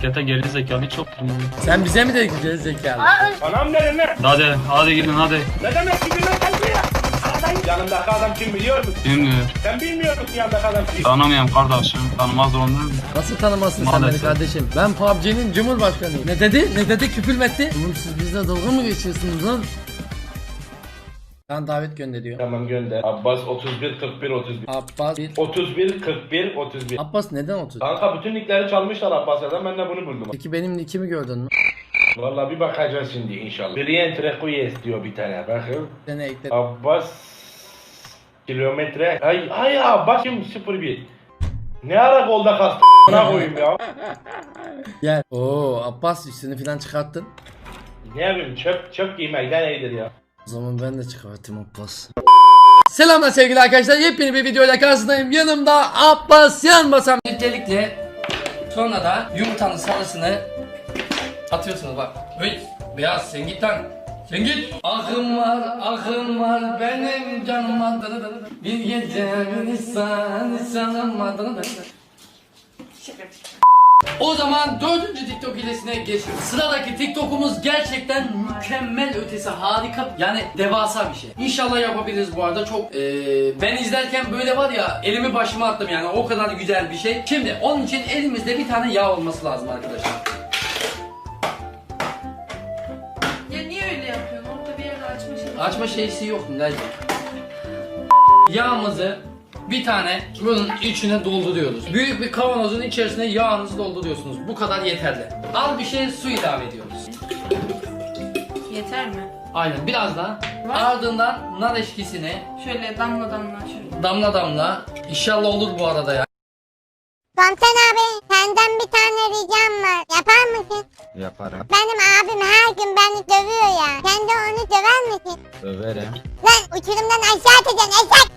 Şirkete geri zekalı çok bilmiyorum. Sen bize mi dedin geri zekalı? Anam dedim ne? Hadi hadi gidin hadi. Ne demek ki bilmem sen buraya? Adam, yanımdaki adam kim biliyor musun? Bilmiyorum. Sen bilmiyor musun yanımdaki adam kim? Tanımıyorum kardeşim. Tanımaz mu? Nasıl tanımazsın sen beni Maalesef. kardeşim? Ben PUBG'nin cumhurbaşkanıyım. Ne dedi? Ne dedi? Küfür mü etti? Oğlum siz bizle dalga mı geçiyorsunuz lan? Ben davet gönderiyor. Tamam gönder. Abbas 31 41 31. Abbas bir... 31 41 31. Abbas neden 30? Kanka bütün nickleri çalmışlar Abbas'tan ben de bunu buldum. Peki benim nickimi gördün mü? Vallahi bir bakacağız şimdi inşallah. Rientre Kuyes diyor bir tane bakın. Seni ekledim. Abbas kilometre. Ay ay Abbas kim 01. Ne ara golda kastı a**ına koyayım ya. Gel. Oo Abbas üstünü falan çıkarttın. Ne yapayım çöp çöp giymekten iyidir ya. O zaman ben de çıkartayım Abbas. Selamlar sevgili arkadaşlar. Yepyeni bir videoyla karşınızdayım. Yanımda Abbas Yanbasan. Öncelikle sonra da yumurtanın sarısını atıyorsunuz bak. Hey beyaz sen git lan. Sen git. Ahım var, ahım var benim dı dı. Bir gece bir insan, insanım dı dı. O zaman dördüncü TikTok hilesine geçiyoruz. Sıradaki TikTok'umuz gerçekten mükemmel ötesi harika yani devasa bir şey. İnşallah yapabiliriz bu arada çok eee, ben izlerken böyle var ya elimi başıma attım yani o kadar güzel bir şey. Şimdi onun için elimizde bir tane yağ olması lazım arkadaşlar. Ya niye öyle yapıyorsun? Orada bir yerde açma şey. Açma şeysi yok mu Leyla? Yağımızı bir tane bunun içine dolduruyoruz. Büyük bir kavanozun içerisine yağınızı dolduruyorsunuz. Bu kadar yeterli. Az bir şey su ilave ediyoruz. Yeter mi? Aynen biraz daha. Var. Ardından nar eşkisini Şöyle damla damla şöyle. damla damla. İnşallah olur bu arada ya. Komutan abi senden bir tane ricam var. Yapar mısın? Yaparım. Benim abim her gün beni dövüyor ya. Sen de onu döver misin? Överim. Lan uçurumdan aşağı atacaksın eşek.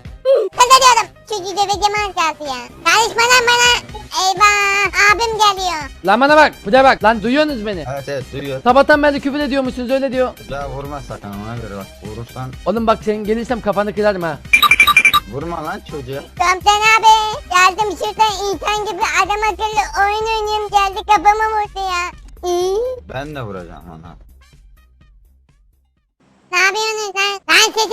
Az kaldı ya. Karışma lan bana. Eyvah abim geliyor. Lan bana bak, bu da bak. Lan duyuyorsunuz beni. Evet evet duyuyor. Sabahtan beri küfür ediyormuşsunuz öyle diyor. Daha vurma sakın ona göre bak. Vurursan Oğlum bak sen gelirsem kafanı kırarım ha. vurma lan çocuğa. Komutan abi geldim şuradan insan gibi adam akıllı oyun oynayayım geldi kafama vurdu ya. İyi. Ben de vuracağım ona. Ne yapıyorsunuz lan? Lan sesim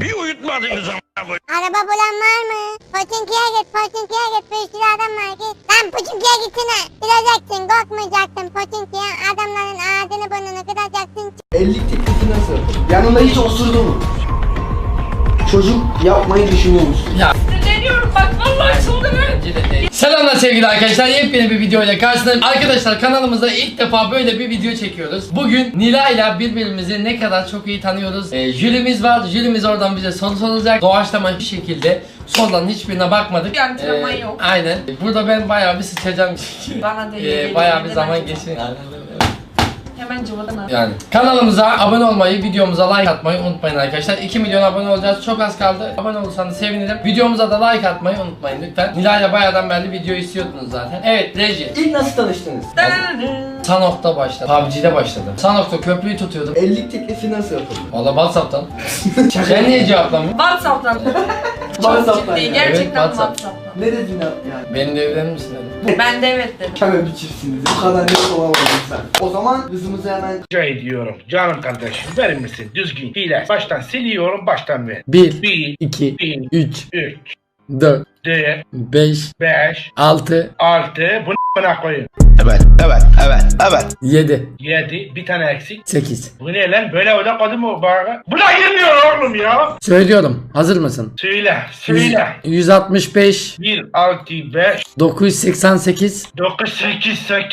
Bir uyutmadınız ama. Araba bulan var mı? Poçinki'ye git, Poçinki'ye git, bir sürü adam var git. Lan Poçinki'ye gitsene. Gideceksin, korkmayacaksın Poçinki'ye. Adamların ağzını burnunu kıracaksın. Evlilik teklifi nasıl? Yanında hiç osurdu mu? Çocuk yapmayı düşünüyor musun? Deniyorum bak vallahi çıldırıyorum. Selamlar sevgili arkadaşlar. Yepyeni bir video ile karşınızdayım. Arkadaşlar kanalımızda ilk defa böyle bir video çekiyoruz. Bugün Nila ile birbirimizi ne kadar çok iyi tanıyoruz. Ee, jürimiz var. Jürimiz oradan bize soru soracak. Doğaçlama bir şekilde soruların hiçbirine bakmadık. Ee, Bir antrenman yok. Aynen. Burada ben bayağı bir sıçacağım. Bana da ee, bayağı bir zaman geçiyor. At. Yani kanalımıza abone olmayı, videomuza like atmayı unutmayın arkadaşlar. 2 milyon abone olacağız. Çok az kaldı. Abone olursanız sevinirim. Videomuza da like atmayı unutmayın lütfen. Nilay'la bayağıdan beri video istiyordunuz zaten. Evet Reji. İlk nasıl tanıştınız? Sanok'ta başladı. PUBG'de başladı. Sanok'ta köprüyü tutuyordum. Evlilik teklifi nasıl yapıldı? Valla Whatsapp'tan. Sen niye cevaplamıyorsun? Whatsapp'tan. Çok WhatsApp'tan ciddi gerçekten WhatsApp. Ne dedin yani? Benimle evlenir misin dedim. Ben de evet dedim. Mükemmel bir çiftsiniz. Bu kadar net olamadın sen. O zaman kızımızı hemen Rica ediyorum canım kardeşim verir misin düzgün hile. Baştan siliyorum baştan ver. 1, 1, 2, 2, 3, 3, 4, 4, 5, 5, 6, 6 bunu bana koyun. Evet evet evet evet. 7, 7 bir tane eksik. 8. Bu ne lan böyle öyle kodu mu bana? Buna girmiyor oğlum ya. Söylüyorum. Hazır mısın? Söyle söyle. 165, 1, 6, 5, 988, 9, 8, 8.